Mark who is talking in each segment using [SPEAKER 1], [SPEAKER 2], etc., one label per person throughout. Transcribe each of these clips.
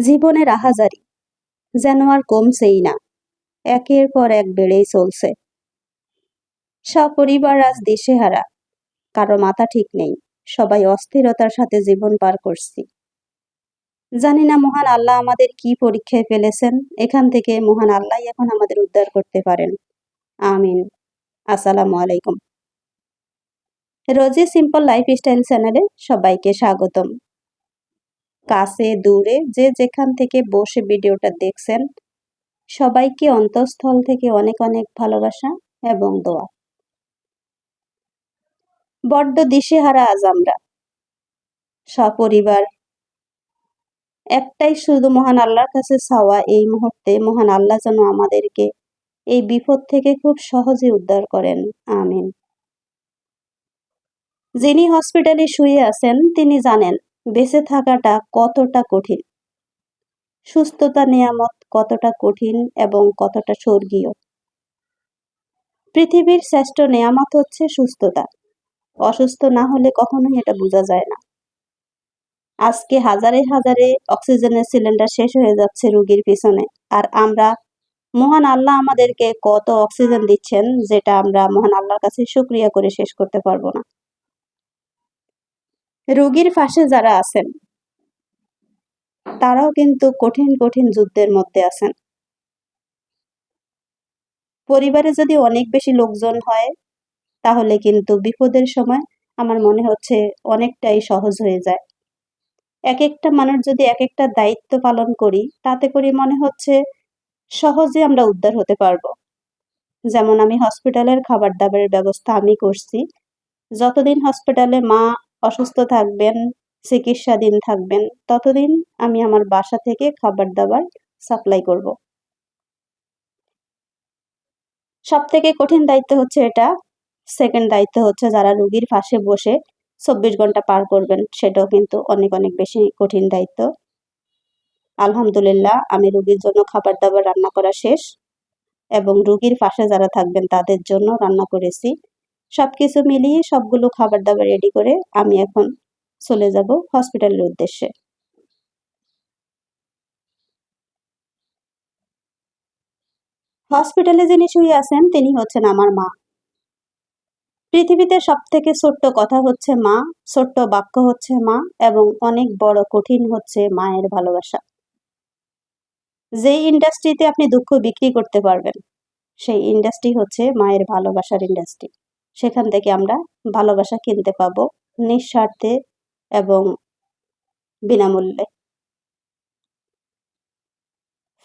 [SPEAKER 1] জীবনের আহাজারি। যেন আর কমছেই না। একের পর এক বেড়েই চলছে। সপরিবার আজ দিশেহারা। কারও মাথা ঠিক নেই। সবাই অস্থিরতার সাথে জীবন পার করছি। জানি না মহান আল্লাহ আমাদের কি পরীক্ষায় ফেলেছেন। এখান থেকে মহান আল্লাহ এখন আমাদের উদ্ধার করতে পারেন। আমিন। আসসালামু আলাইকুম। রোজি সিম্পল লাইফস্টাইল চ্যানেলে সবাইকে স্বাগতম। কাছে দূরে যে যেখান থেকে বসে ভিডিওটা দেখছেন, সবাইকে অন্তঃস্থল থেকে অনেক অনেক ভালোবাসা এবং দোয়া। বড্ড দিশেহারা আজ আমরা। সপরিবার। একটাই শুধু মহান আল্লাহর কাছে চাওয়া এই মুহূর্তে, মহান আল্লাহ যেন আমাদেরকে এই বিপদ থেকে খুব সহজে উদ্ধার করেন। আমিন। যিনি হসপিটালে শুয়ে আছেন, তিনি জানেন বেঁচে থাকাটা কতটা কঠিন? সুস্থতা নিয়ামত কতটা কঠিন এবং কতটা স্বর্গীয়? পৃথিবীর শ্রেষ্ঠ নেয়ামত হচ্ছে সুস্থতা। অসুস্থ না হলে কখনোই এটা বোঝা যায় না। আজকে হাজারে হাজারে অক্সিজেনের সিলিন্ডার শেষ হয়ে যাচ্ছে রুগীর পিছনে। আর আমরা, মহান আল্লাহ আমাদেরকে কত অক্সিজেন দিচ্ছেন, যেটা আমরা মহান আল্লাহর কাছে শুক্রিয়া করে শেষ করতে পারব না। রোগীর পাশে যারা আছেন, তারাও কিন্তু কঠিন কঠিন যুদ্ধের মধ্যে আছেন। পরিবারে যদি অনেক বেশি লোকজন হয়, তাহলে কিন্তু বিপদের সময় আমার মনে হচ্ছে অনেকটাই সহজ হয়ে যায়। এক একটা মানুষ যদি এক একটা দায়িত্ব পালন করি, তাতে করে মনে হচ্ছে সহজে আমরা উদ্ধার হতে পারব। যেমন আমি হসপিটালের খাবার দাবারের ব্যবস্থা আমি করছি। যতদিন হসপিটালে মা অসুস্থ থাকবেন, চিকিৎসাধীন থাকবেন, ততদিন আমি আমার বাসা থেকে খাবার দাবার সাপ্লাই করব। সব থেকে কঠিন দায়িত্ব হচ্ছে এটা। সেকেন্ড দায়িত্ব হচ্ছে যারা রুগীর পাশে বসে চব্বিশ ঘণ্টা পার করবেন, সেটাও কিন্তু অনেক অনেক বেশি কঠিন দায়িত্ব। আলহামদুলিল্লাহ, আমি রুগীর জন্য খাবার দাবার রান্না করা শেষ এবং রুগীর পাশে যারা থাকবেন তাদের জন্য রান্না করেছি। সবকিছু মিলিয়ে সবগুলো খাবার দাবার রেডি করে আমি এখন চলে যাব হসপিটালের উদ্দেশ্যে। হসপিটালে যিনি শুয়ে আছেন, তিনি হচ্ছেন আমার মা। পৃথিবীতে সব থেকে ছোট্ট কথা হচ্ছে মা, ছোট্ট বাক্য হচ্ছে মা, এবং অনেক বড় কঠিন হচ্ছে মায়ের ভালোবাসা। যেই ইন্ডাস্ট্রিতে আপনি দুঃখ বিক্রি করতে পারবেন, সেই ইন্ডাস্ট্রি হচ্ছে মায়ের ভালোবাসার ইন্ডাস্ট্রি সেখান থেকে আমরা ভালোবাসা কিনতে পাবো নিঃস্বার্থে এবং বিনামূল্যে।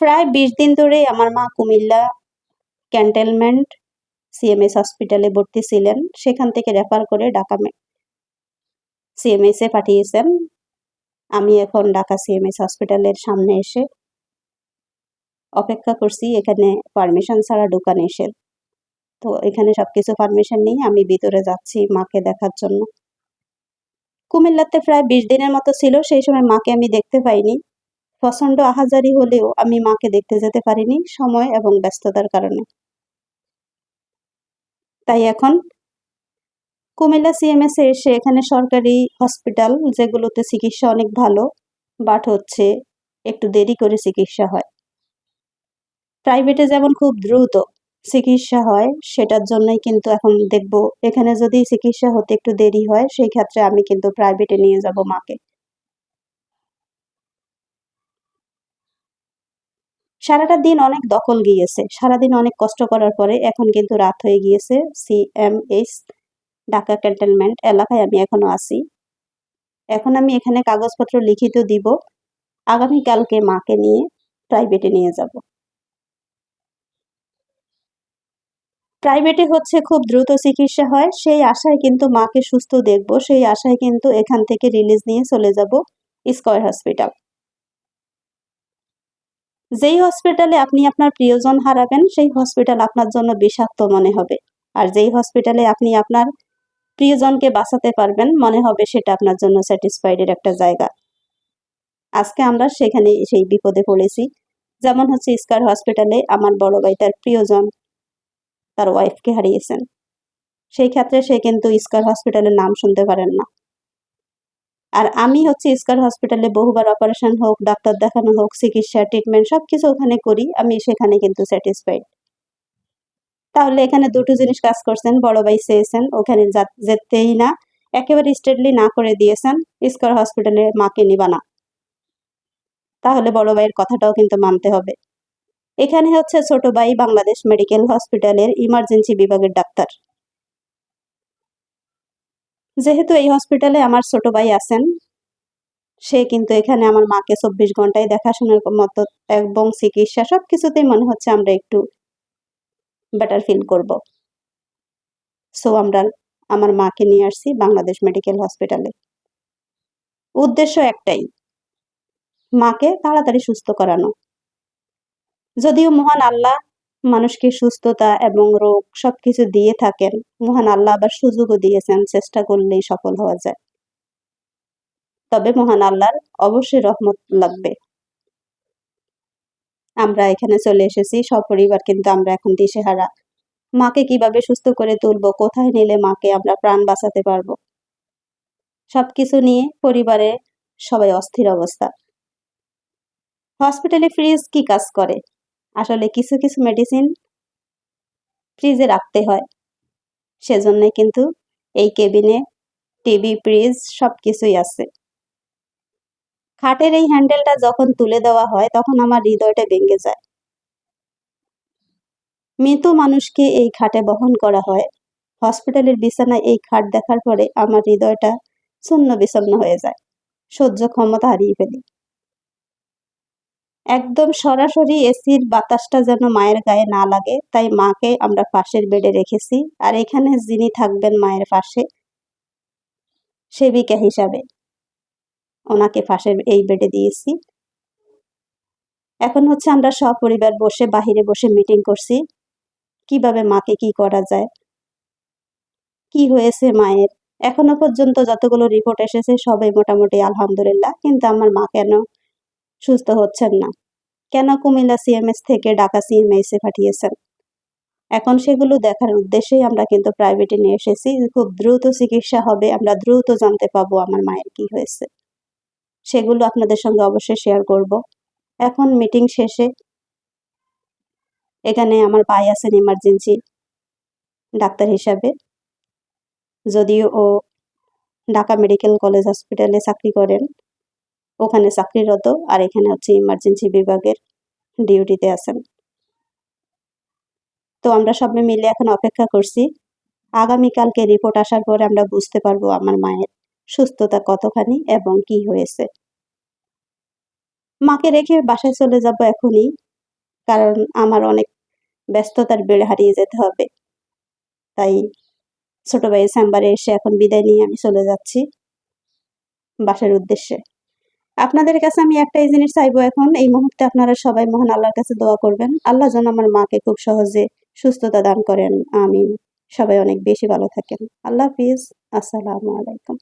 [SPEAKER 1] প্রায় বিশ দিন ধরে আমার মা কুমিল্লা ক্যান্টেলমেন্ট সিএমএস হসপিটালে ভর্তি ছিলেন। সেখান থেকে রেফার করে ঢাকা সিএমএস এ পাঠিয়েছেন। আমি এখন ঢাকা সিএমএস হসপিটালের সামনে এসে অপেক্ষা করছি। এখানে পারমিশন ছাড়া ঢুকান এসে তো এখানে সবকিছু পারমিশন নিয়ে আমি ভিতরে যাচ্ছি মাকে দেখার জন্য। কুমিল্লাতে প্রায় বিশ দিনের মতো ছিল, সেই সময় মাকে আমি দেখতে পাইনি। প্রচণ্ড আহাজারি হলেও আমি মাকে দেখতে যেতে পারিনি, সময় এবং ব্যস্ততার কারণে। তাই এখন কুমিল্লা সিএমএস এসে এখানে সরকারি হসপিটাল যেগুলোতে চিকিৎসা অনেক ভালো বাট হচ্ছে একটু দেরি করে চিকিৎসা হয়। প্রাইভেটে যেমন খুব দ্রুত চিকিৎসা হয়, সেটার জন্যই কিন্তু এখন দেখব। এখানে যদি চিকিৎসা হতে একটু দেরি হয়, সেই ক্ষেত্রে আমি কিন্তু প্রাইভেটে নিয়ে যাব মাকে। সারাটা দিন অনেক দখল গিয়েছে। সারাদিন অনেক কষ্ট করার পরে এখন কিন্তু রাত হয়ে গিয়েছে। সিএমএস ঢাকা ক্যান্টনমেন্ট এলাকায় আমি এখনও আছি। এখন আমি এখানে কাগজপত্র লিখিত দিব। আগামীকালকে মাকে নিয়ে প্রাইভেটে নিয়ে যাব। প্রাইভেটে হচ্ছে খুব দ্রুত চিকিৎসা হয়। সেই আশায় কিন্তু মাকে সুস্থ দেখব। সেই আশায় কিন্তু এখান থেকে রিলিজ নিয়ে চলে যাব স্কয়ার হসপিটাল যেই হসপিটালে আপনি আপনার প্রিয়জন হারাবেন, সেই হসপিটাল আপনার জন্য বিষাক্ত মনে হবে। আর যেই হসপিটালে আপনি আপনার প্রিয়জনকে বাঁচাতে পারবেন, মনে হবে সেটা আপনার জন্য স্যাটিসফাইডের একটা জায়গা। আজকে আমরা সেখানে সেই বিপদে পড়েছি। যেমন হচ্ছে স্কার হসপিটালে আমার বড় ভাই তার প্রিয়জন। তার ওয়াইফকে হারিয়েছেন। সেই ক্ষেত্রে সে কিন্তু স্কার হসপিটালের নাম শুনতে পারেন না। আর আমি হচ্ছে স্কার হসপিটালে বহুবার অপারেশন হোক, ডাক্তার দেখানো হোক, চিকিৎসা ট্রিটমেন্ট সব কিছু ওখানে করি, আমি সেখানে কিন্তু স্যাটিসফাইড তাহলে এখানে দুটো জিনিস কাজ করছেন, বড় ভাই চেয়েছেন, ওখানে যেতেই না, একেবারে স্ট্রেটলি না করে দিয়েছেন স্কয়ার হসপিটালে মাকে নিবা না। তাহলে বড় ভাইয়ের কথাটাও কিন্তু মানতে হবে। এখানে হচ্ছে ছোট ভাই বাংলাদেশ মেডিকেল হসপিটালের ইমার্জেন্সি বিভাগের ডাক্তার। যেহেতু এই হসপিটালে আমার ছোট ভাই আছেন, সে কিন্তু এখানে আমার মাকে চব্বিশ ঘন্টায় দেখাশোনার মতো এবং চিকিৎসা সব কিছুতেই মনে হচ্ছে আমরা একটু বেটার ফিল করব। সো আমরা আমার মাকে নিয়ে আসছি বাংলাদেশ মেডিকেল হসপিটালে। উদ্দেশ্য একটাই, মাকে তাড়াতাড়ি সুস্থ করানো। যদিও মহান আল্লাহ মানুষকে সুস্থতা এবং রোগ সবকিছু দিয়ে থাকেন, মহান আল্লাহ আবার সুযোগও দিয়েছেন চেষ্টা করলেই সফল হওয়া যায়। তবে মহান আল্লাহর অবশ্যই রহমত লাগবে। আমরা এখানে চলে এসেছি, সপরিবার কিন্তু আমরা এখন দিশেহারা। মাকে কীভাবে সুস্থ করে তুলবো, কোথায় নিলে মাকে আমরা প্রাণ বাঁচাতে পারব? সবকিছু নিয়ে পরিবারে সবাই অস্থির অবস্থা। হসপিটালে ফ্রিজ কি কাজ করে? আসলে কিছু কিছু মেডিসিন ফ্রিজে রাখতে হয়। সেজন্যই কিন্তু এই কেবিনে টিভি ফ্রিজ সব কিছুই আছে। খাটের এই হ্যান্ডেলটা যখন তুলে দেওয়া হয়, তখন আমার হৃদয়টা ভেঙে যায়। মৃত মানুষকে এই খাটে বহন করা হয়। হসপিটালের বিছানায় এই খাট দেখার পরে আমার হৃদয়টা শূন্য বিষণ্ণ হয়ে যায়। সহ্য ক্ষমতা হারিয়ে ফেলি। একদম সরাসরি এসির বাতাসটা যেন মায়ের গায়ে না লাগে, তাই মাকে আমরা পাশের বেডে রেখেছি। আর এখানে যিনি থাকবেন মায়ের পাশে, সেবিকা হিসাবে। ওনাকে পাশের এই বেডে দিয়েছি। এখন হচ্ছে আমরা সপরিবার বসে, বাহিরে বসে মিটিং করছি। কীভাবে মাকে কি করা যায়? কি হয়েছে মায়ের? এখনও পর্যন্ত যতগুলো রিপোর্ট এসেছে, সবাই মোটামুটি আলহামদুলিল্লাহ। কিন্তু আমার মা কেন সুস্থ হচ্ছেন না। কেন কুমিল্লা সিএমএস থেকে ঢাকা সিএমএসে পাঠিয়েছেন? এখন সেগুলো দেখার উদ্দেশ্যেই আমরা কিন্তু প্রাইভেটে নিয়ে এসেছি। খুব দ্রুত চিকিৎসা হবে, আমরা দ্রুত জানতে পাবো আমার মায়ের কি হয়েছে। সেগুলো আপনাদের সঙ্গে অবশ্যই শেয়ার করব। এখন মিটিং শেষে এখানে আমার ভাই আছেন ইমার্জেন্সি ডাক্তার হিসাবে। যদিও ও ঢাকা মেডিকেল কলেজ হসপিটালে চাকরি করেন। ওখানে চাকরিরত আর এখানে হচ্ছে ইমার্জেন্সি বিভাগের ডিউটিতে আছেন। তো আমরা সবাই মিলে এখন অপেক্ষা করছি। আগামীকালকে রিপোর্ট আসার পরে আমরা বুঝতে পারব আমার মায়ের সুস্থতা কতখানি এবং কি হয়েছে। মাকে রেখে বাসায় চলে যাব এখনই, কারণ আমার অনেক ব্যস্ততার বেড়ে হারিয়ে যেতে হবে। তাই ছোট ভাই চেম্বারে এসে এখন বিদায় নিয়ে আমি চলে যাচ্ছি বাসার উদ্দেশ্যে। আপনাদের কাছে আমি একটাই জিনিস চাইব এখন, এই মুহূর্তে আপনারা সবাই মহান আল্লাহর কাছে দোয়া করবেন। আল্লাহ যেন আমার মাকে খুব সহজে সুস্থতা দান করেন। আমি সবাই অনেক বেশি ভালো থাকেন। আল্লাহ হাফিজ। আসসালামু আলাইকুম।